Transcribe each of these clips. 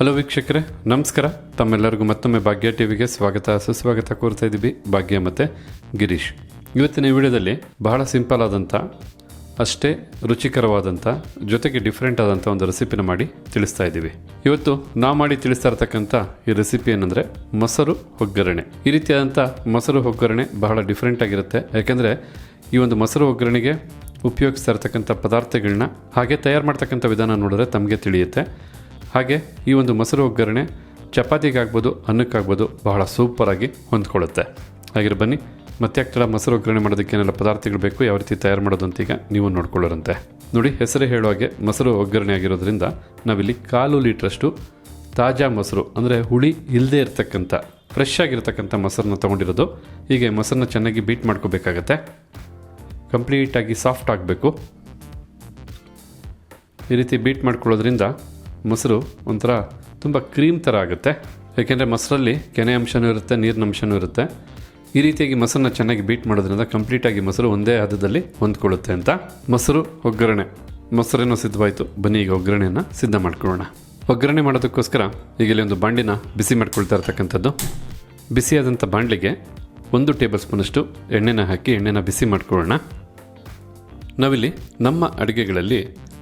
Hello ವೀಕ್ಷಕರೇ, ನಮಸ್ಕಾರ. ತಮ್ಮೆಲ್ಲರಿಗೂ ಮತ್ತೊಮ್ಮೆ ಭಾಗ್ಯ ಟಿವಿಗೆ ಸ್ವಾಗತ. ಸುಸ್ವಾಗತ ಕೋರ್ತಾ ಇದ್ದೀವಿ ಭಾಗ್ಯ ಮತ್ತು ಗಿರೀಶ್. ಇವತ್ತಿನ ವಿಡಿಯೋದಲ್ಲಿ ಬಹಳ ಸಿಂಪಲ್ ಆದಂಥ ಅಷ್ಟೇ ರುಚಿಕರವಾದಂಥ ಜೊತೆಗೆ ಡಿಫ್ರೆಂಟ್ ಆದಂಥ ಒಂದು ರೆಸಿಪಿನ ಮಾಡಿ ತಿಳಿಸ್ತಾ ಇದ್ದೀವಿ. ಇವತ್ತು ನಾ ಮಾಡಿ ತಿಳಿಸ್ತಾ ಇರ್ತಕ್ಕಂಥ ಈ ರೆಸಿಪಿ ಏನಂದರೆ ಮೊಸರು ಒಗ್ಗರಣೆ. ಈ ರೀತಿಯಾದಂಥ ಮೊಸರು ಒಗ್ಗರಣೆ ಬಹಳ ಡಿಫ್ರೆಂಟ್ ಆಗಿರುತ್ತೆ. ಯಾಕೆಂದರೆ ಈ ಒಂದು ಮೊಸರು ಒಗ್ಗರಣೆಗೆ ಉಪಯೋಗಿಸ್ತಾ ಇರ್ತಕ್ಕಂಥ ಪದಾರ್ಥಗಳನ್ನ ಹಾಗೆ ತಯಾರು ಮಾಡ್ತಕ್ಕಂಥ ವಿಧಾನ ನೋಡಿದ್ರೆ ತಮಗೆ ತಿಳಿಯುತ್ತೆ. ಹಾಗೆ ಈ ಒಂದು ಮೊಸರು ಒಗ್ಗರಣೆ ಚಪಾತಿಗಾಗ್ಬೋದು, ಅನ್ನಕ್ಕಾಗ್ಬೋದು ಬಹಳ ಸೂಪರಾಗಿ ಹೊಂದ್ಕೊಳ್ಳುತ್ತೆ. ಹಾಗೆ ಬನ್ನಿ ಮತ್ತೆ ಆಗ್ತಾ ಮೊಸರು ಒಗ್ಗರಣೆ ಮಾಡೋದಕ್ಕೆ ಏನೆಲ್ಲ ಪದಾರ್ಥಗಳು ಬೇಕು, ಯಾವ ರೀತಿ ತಯಾರು ಮಾಡೋದು ಅಂತ ಈಗ ನೀವು ನೋಡ್ಕೊಳ್ಳೋರಂತೆ. ನೋಡಿ, ಹೆಸರೇ ಹೇಳೋ ಹಾಗೆ ಮೊಸರು ಒಗ್ಗರಣೆ ಆಗಿರೋದ್ರಿಂದ ನಾವಿಲ್ಲಿ ಕಾಲು ಲೀಟ್ರಷ್ಟು ತಾಜಾ ಮೊಸರು, ಅಂದರೆ ಹುಳಿ ಇಲ್ಲದೆ ಇರತಕ್ಕಂಥ ಫ್ರೆಶ್ ಆಗಿರ್ತಕ್ಕಂಥ ಮೊಸರನ್ನ ತೊಗೊಂಡಿರೋದು. ಹೀಗೆ ಮೊಸರನ್ನ ಚೆನ್ನಾಗಿ ಬೀಟ್ ಮಾಡ್ಕೋಬೇಕಾಗತ್ತೆ. ಕಂಪ್ಲೀಟಾಗಿ ಸಾಫ್ಟ್ ಆಗಬೇಕು. ಈ ರೀತಿ ಬೀಟ್ ಮಾಡ್ಕೊಳ್ಳೋದ್ರಿಂದ ಮೊಸರು ಒಂಥರ ತುಂಬ ಕ್ರೀಮ್ ಥರ ಆಗುತ್ತೆ. ಏಕೆಂದರೆ ಮೊಸರಲ್ಲಿ ಕೆನೆ ಅಂಶನೂ ಇರುತ್ತೆ, ನೀರಿನ ಅಂಶನೂ ಇರುತ್ತೆ. ಈ ರೀತಿಯಾಗಿ ಮೊಸರನ್ನ ಚೆನ್ನಾಗಿ ಬೀಟ್ ಮಾಡೋದ್ರಿಂದ ಕಂಪ್ಲೀಟಾಗಿ ಮೊಸರು ಒಂದೇ ಹದದಲ್ಲಿ ಹೊಂದ್ಕೊಳ್ಳುತ್ತೆ ಅಂತ. ಮೊಸರು ಒಗ್ಗರಣೆ. ಮೊಸರೇನೋ ಸಿದ್ಧವಾಯಿತು. ಬನ್ನಿ ಈಗ ಒಗ್ಗರಣೆಯನ್ನು ಸಿದ್ಧ ಮಾಡ್ಕೊಳ್ಳೋಣ. ಒಗ್ಗರಣೆ ಮಾಡೋದಕ್ಕೋಸ್ಕರ ಈಗ ಇಲ್ಲಿ ಒಂದು ಬಾಂಡಿನ ಬಿಸಿ ಮಾಡ್ಕೊಳ್ತಾ ಇರ್ತಕ್ಕಂಥದ್ದು. ಬಿಸಿಯಾದಂಥ ಬಾಂಡ್ಲಿಗೆ ಒಂದು ಟೇಬಲ್ ಸ್ಪೂನಷ್ಟು ಎಣ್ಣೆನ ಹಾಕಿ ಎಣ್ಣೆನ ಬಿಸಿ ಮಾಡ್ಕೊಳ್ಳೋಣ. ನಾವಿಲ್ಲಿ ನಮ್ಮ ಅಡುಗೆಗಳಲ್ಲಿ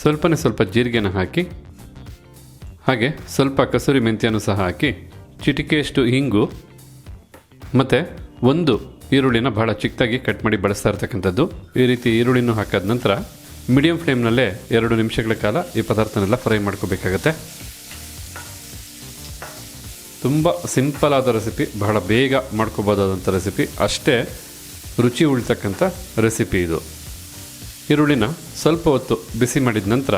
ಸ್ವಲ್ಪನೇ ಸ್ವಲ್ಪ ಜೀರಿಗೆನ ಹಾಕಿ, ಹಾಗೆ ಸ್ವಲ್ಪ ಕಸೂರಿ ಮೆಂತ್ಯನೂ ಸಹ ಹಾಕಿ, ಚಿಟಿಕೆಯಷ್ಟು ಹಿಂಗು ಮತ್ತು ಒಂದು ಈರುಳ್ಳಿನ ಬಹಳ ಚಿಕ್ಕದಾಗಿ ಕಟ್ ಮಾಡಿ ಬಳಸ್ತಾ ಇರ್ತಕ್ಕಂಥದ್ದು. ಈ ರೀತಿ ಈರುಳ್ಳಿನೂ ಹಾಕಾದ ನಂತರ ಮೀಡಿಯಂ ಫ್ಲೇಮ್ನಲ್ಲೇ ಎರಡು ನಿಮಿಷಗಳ ಕಾಲ ಈ ಪದಾರ್ಥನೆಲ್ಲ ಫ್ರೈ ಮಾಡ್ಕೋಬೇಕಾಗತ್ತೆ. ತುಂಬ ಸಿಂಪಲ್ ಆದ ರೆಸಿಪಿ ಬಹಳ ಬೇಗ ಮಾಡ್ಕೋಬೋದಾದಂಥ ರೆಸಿಪಿ ಅಷ್ಟೇ ರುಚಿ ಉಳಿತಕ್ಕಂಥ ರೆಸಿಪಿ ಇದು. ಈರುಳ್ಳಿನ ಸ್ವಲ್ಪ ಹೊತ್ತು ಬಿಸಿ ಮಾಡಿದ ನಂತರ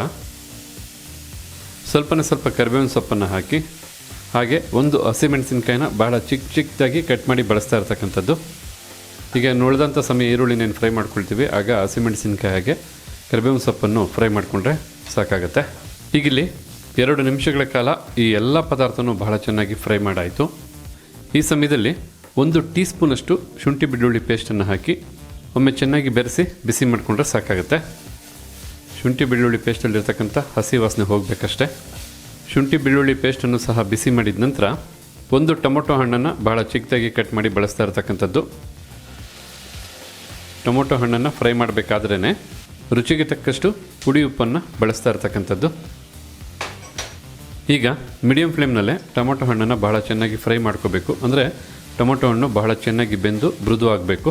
ಸ್ವಲ್ಪನೇ ಸ್ವಲ್ಪ ಕರಿಬೇವಿನ ಸೊಪ್ಪನ್ನು ಹಾಕಿ, ಹಾಗೆ ಒಂದು ಹಸಿಮೆಣಸಿನ್ಕಾಯಿನ ಬಹಳ ಚಿಕ್ಕ ಚಿಕ್ಕದಾಗಿ ಕಟ್ ಮಾಡಿ ಬಳಸ್ತಾ ಇರ್ತಕ್ಕಂಥದ್ದು. ಈಗ ನುಳಿದಂಥ ಸಮಯ ಈರುಳ್ಳಿನೇನು ಫ್ರೈ ಮಾಡ್ಕೊಳ್ತೀವಿ, ಆಗ ಹಸಿಮೆಣಸಿನ್ಕಾಯಿ ಹಾಗೆ ಕರಿಬೇವಿನ ಸೊಪ್ಪನ್ನು ಫ್ರೈ ಮಾಡಿಕೊಂಡ್ರೆ ಸಾಕಾಗುತ್ತೆ. ಈಗಿಲ್ಲಿ ಎರಡು ನಿಮಿಷಗಳ ಕಾಲ ಈ ಎಲ್ಲ ಪದಾರ್ಥನೂ ಬಹಳ ಚೆನ್ನಾಗಿ ಫ್ರೈ ಮಾಡಾಯಿತು. ಈ ಸಮಯದಲ್ಲಿ ಒಂದು ಟೀ ಸ್ಪೂನಷ್ಟು ಶುಂಠಿ ಬೆಳ್ಳುಳ್ಳಿ ಪೇಸ್ಟನ್ನು ಹಾಕಿ ಒಮ್ಮೆ ಚೆನ್ನಾಗಿ ಬೆರೆಸಿ ಬಿಸಿ ಮಾಡಿಕೊಂಡ್ರೆ ಸಾಕಾಗುತ್ತೆ. ಶುಂಠಿ ಬೆಳ್ಳುಳ್ಳಿ ಪೇಸ್ಟಲ್ಲಿರ್ತಕ್ಕಂಥ ಹಸಿ ವಾಸನೆ ಹೋಗಬೇಕಷ್ಟೆ. ಶುಂಠಿ ಬೆಳ್ಳುಳ್ಳಿ ಪೇಸ್ಟನ್ನು ಸಹ ಬಿಸಿ ಮಾಡಿದ ನಂತರ ಒಂದು ಟೊಮೊಟೊ ಹಣ್ಣನ್ನು ಬಹಳ ಚಿಕ್ಕದಾಗಿ ಕಟ್ ಮಾಡಿ ಬಳಸ್ತಾ ಇರ್ತಕ್ಕಂಥದ್ದು. ಟೊಮೊಟೊ ಹಣ್ಣನ್ನು ಫ್ರೈ ಮಾಡಬೇಕಾದ್ರೇ ರುಚಿಗೆ ತಕ್ಕಷ್ಟು ಪುಡಿ ಉಪ್ಪನ್ನು ಬಳಸ್ತಾ ಇರ್ತಕ್ಕಂಥದ್ದು. ಈಗ ಮೀಡಿಯಂ ಫ್ಲೇಮ್ನಲ್ಲೇ ಟೊಮೊಟೊ ಹಣ್ಣನ್ನು ಬಹಳ ಚೆನ್ನಾಗಿ ಫ್ರೈ ಮಾಡ್ಕೋಬೇಕು. ಅಂದರೆ ಟೊಮೊಟೊ ಹಣ್ಣು ಬಹಳ ಚೆನ್ನಾಗಿ ಬೆಂದು ಮೃದು ಆಗಬೇಕು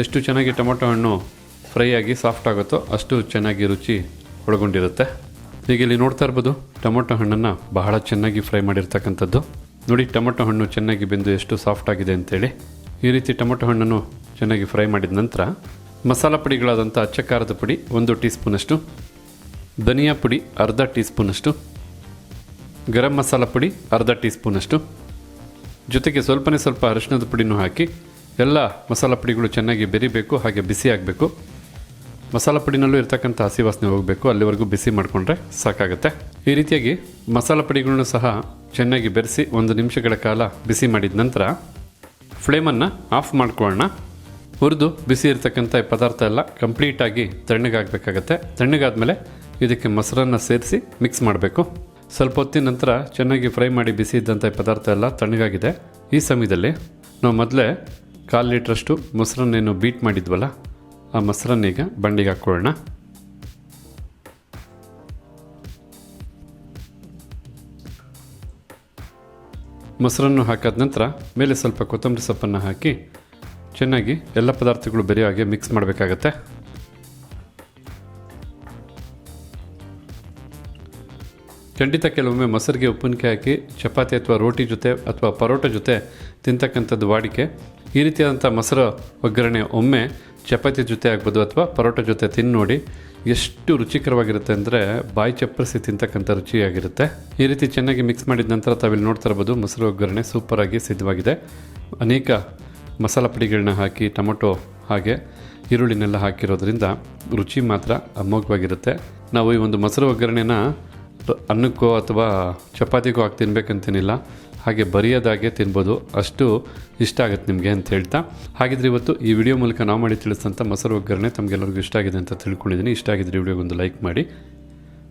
ಎಷ್ಟು ಚೆನ್ನಾಗಿ ಟೊಮೊಟೊ ಹಣ್ಣು ಫ್ರೈ ಆಗಿ ಸಾಫ್ಟ್ ಆಗುತ್ತೋ ಅಷ್ಟು ಚೆನ್ನಾಗಿ ರುಚಿ ಒಳಗೊಂಡಿರುತ್ತೆ. ಈಗ ಇಲ್ಲಿ ನೋಡ್ತಾ ಇರ್ಬೋದು, ಟೊಮೊಟೊ ಹಣ್ಣನ್ನು ಬಹಳ ಚೆನ್ನಾಗಿ ಫ್ರೈ ಮಾಡಿರ್ತಕ್ಕಂಥದ್ದು. ನೋಡಿ, ಟೊಮೊಟೊ ಹಣ್ಣು ಚೆನ್ನಾಗಿ ಬೆಂದು ಎಷ್ಟು ಸಾಫ್ಟ್ ಆಗಿದೆ ಅಂತೇಳಿ. ಈ ರೀತಿ ಟೊಮೊಟೊ ಹಣ್ಣನ್ನು ಚೆನ್ನಾಗಿ ಫ್ರೈ ಮಾಡಿದ ನಂತರ ಮಸಾಲ ಪುಡಿಗಳಾದಂಥ ಅಚ್ಚ ಖಾರದ ಪುಡಿ ಒಂದು ಟೀ ಸ್ಪೂನಷ್ಟು ಧನಿಯಾ ಪುಡಿ ಅರ್ಧ ಟೀ ಸ್ಪೂನಷ್ಟು ಗರಂ ಮಸಾಲ ಪುಡಿ ಅರ್ಧ ಟೀ ಸ್ಪೂನಷ್ಟು ಜೊತೆಗೆ ಸ್ವಲ್ಪನೇ ಸ್ವಲ್ಪ ಅರಿಶಿನದ ಪುಡಿನೂ ಹಾಕಿ ಎಲ್ಲ ಮಸಾಲ ಪುಡಿಗಳು ಚೆನ್ನಾಗಿ ಬೆರಿಬೇಕು, ಹಾಗೆ ಬಿಸಿ ಆಗಬೇಕು. ಮಸಾಲ ಪುಡಿನಲ್ಲೂ ಇರ್ತಕ್ಕಂಥ ಹಸಿ ವಾಸನೆ ಹೋಗಬೇಕು, ಅಲ್ಲಿವರೆಗೂ ಬಿಸಿ ಮಾಡಿಕೊಂಡ್ರೆ ಸಾಕಾಗುತ್ತೆ. ಈ ರೀತಿಯಾಗಿ ಮಸಾಲ ಪುಡಿಗಳನ್ನು ಸಹ ಚೆನ್ನಾಗಿ ಬೆರೆಸಿ ಒಂದು ನಿಮಿಷಗಳ ಕಾಲ ಬಿಸಿ ಮಾಡಿದ ನಂತರ ಫ್ಲೇಮನ್ನು ಆಫ್ ಮಾಡ್ಕೊಳ್ಳೋಣ. ಹುರಿದು ಬಿಸಿ ಇರತಕ್ಕಂಥ ಪದಾರ್ಥ ಎಲ್ಲ ಕಂಪ್ಲೀಟಾಗಿ ತಣ್ಣಗಾಗಬೇಕಾಗತ್ತೆ. ತಣ್ಣಗಾದ್ಮೇಲೆ ಇದಕ್ಕೆ ಮೊಸರನ್ನು ಸೇರಿಸಿ ಮಿಕ್ಸ್ ಮಾಡಬೇಕು. ಸ್ವಲ್ಪ ಹೊತ್ತಿನ ನಂತರ ಚೆನ್ನಾಗಿ ಫ್ರೈ ಮಾಡಿ ಬಿಸಿ ಇದ್ದಂಥ ಪದಾರ್ಥ ಎಲ್ಲ ತಣ್ಣಗಾಗಿದೆ. ಈ ಸಮಯದಲ್ಲಿ ನಾವು ಮೊದಲೇ ಕಾಲು ಲೀಟ್ರಷ್ಟು ಮೊಸರನ್ನೇನು ಬೀಟ್ ಮಾಡಿದ್ವಲ್ಲ, ಆ ಮೊಸರನ್ನೀಗ ಬಂಡಿಗೆ ಹಾಕ್ಕೊಳ್ಳೋಣ. ಮೊಸರನ್ನು ಹಾಕಾದ ನಂತರ ಮೇಲೆ ಸ್ವಲ್ಪ ಕೊತ್ತಂಬರಿ ಸೊಪ್ಪನ್ನು ಹಾಕಿ ಚೆನ್ನಾಗಿ ಎಲ್ಲ ಪದಾರ್ಥಗಳು ಬೆರೆಯೋ ಹಾಗೆ ಮಿಕ್ಸ್ ಮಾಡಬೇಕಾಗತ್ತೆ. ಖಂಡಿತ ಕೆಲವೊಮ್ಮೆ ಮೊಸರಿಗೆ ಉಪ್ಪಿನಕಾಯಿ ಹಾಕಿ, ಚಪಾತಿ ಅಥವಾ ರೋಟಿ ಜೊತೆ ಅಥವಾ ಪರೋಟ ಜೊತೆ ತಿಂತಕ್ಕಂಥದ್ದು ವಾಡಿಕೆ. ಈ ರೀತಿಯಾದಂಥ ಮೊಸರು ಒಗ್ಗರಣೆ ಒಮ್ಮೆ ಚಪಾತಿ ಜೊತೆ ಆಗ್ಬೋದು ಅಥವಾ ಪರೋಟ ಜೊತೆ ತಿಂದು ನೋಡಿ ಎಷ್ಟು ರುಚಿಕರವಾಗಿರುತ್ತೆ ಅಂದರೆ ಬಾಯಿ ಚಪ್ಪರಿಸಿ ತಿಂತಕ್ಕಂಥ ರುಚಿಯಾಗಿರುತ್ತೆ. ಈ ರೀತಿ ಚೆನ್ನಾಗಿ ಮಿಕ್ಸ್ ಮಾಡಿದ ನಂತರ ತಾವಿಲ್ಲಿ ನೋಡ್ತಾ ಇರ್ಬೋದು ಮೊಸರು ಒಗ್ಗರಣೆ ಸೂಪರಾಗಿ ಸಿದ್ಧವಾಗಿದೆ. ಅನೇಕ ಮಸಾಲ ಪುಡಿಗಳನ್ನ ಹಾಕಿ, ಟೊಮೊಟೊ ಹಾಗೆ ಈರುಳ್ಳಿನೆಲ್ಲ ಹಾಕಿರೋದ್ರಿಂದ ರುಚಿ ಮಾತ್ರ ಅಮೋಘವಾಗಿರುತ್ತೆ. ನಾವು ಈ ಒಂದು ಮೊಸರು ಒಗ್ಗರಣೆನ ಅನ್ನಕ್ಕೋ ಅಥವಾ ಚಪಾತಿಗೋ ಹಾಕಿ ತಿನ್ಬೇಕಂತೇನಿಲ್ಲ. ಹಾಗೆ ಬರಿಯೋದಾಗೆ ತಿನ್ಬೋದು. ಅಷ್ಟು ಇಷ್ಟ ಆಗುತ್ತೆ ನಿಮಗೆ ಅಂತ ಹೇಳ್ತಾ. ಹಾಗಿದ್ರೆ ಇವತ್ತು ಈ ವಿಡಿಯೋ ಮೂಲಕ ನಾವು ಮಾಡಿ ತಿಳಿಸಿದಂಥ ಮೊಸರು ಒಗ್ಗರಣೆ ತಮಗೆಲ್ಲರಿಗೂ ಇಷ್ಟ ಆಗಿದೆ ಅಂತ ತಿಳ್ಕೊಂಡಿದ್ದೀನಿ. ಇಷ್ಟ ಆಗಿದ್ರೆ ವಿಡಿಯೋಗೊಂದು ಲೈಕ್ ಮಾಡಿ.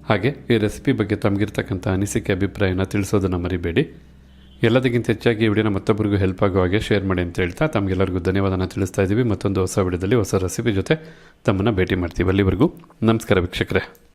ಹಾಗೆ ಈ ರೆಸಿಪಿ ಬಗ್ಗೆ ತಮಗಿರ್ತಕ್ಕಂಥ ಅನಿಸಿಕೆ, ಅಭಿಪ್ರಾಯನ ತಿಳಿಸೋದನ್ನು ಮರಿಬೇಡಿ. ಎಲ್ಲದಕ್ಕಿಂತ ಹೆಚ್ಚಾಗಿ ಈ ವಿಡಿಯೋನ ಮತ್ತೊಬ್ಬರಿಗೂ ಹೆಲ್ಪ್ ಆಗೋ ಹಾಗೆ ಶೇರ್ ಮಾಡಿ ಅಂತ ಹೇಳ್ತಾ ತಮಗೆಲ್ಲರಿಗೂ ಧನ್ಯವಾದನ ತಿಳಿಸ್ತಾ ಇದ್ದೀವಿ ಮತ್ತೊಂದು ಹೊಸ ವಿಡಿಯೋದಲ್ಲಿ ಹೊಸ ರೆಸಿಪಿ ಜೊತೆ ತಮ್ಮನ್ನು ಭೇಟಿ ಮಾಡ್ತೀವಿ ಅಲ್ಲಿವರೆಗೂ. ನಮಸ್ಕಾರ ವೀಕ್ಷಕರೇ.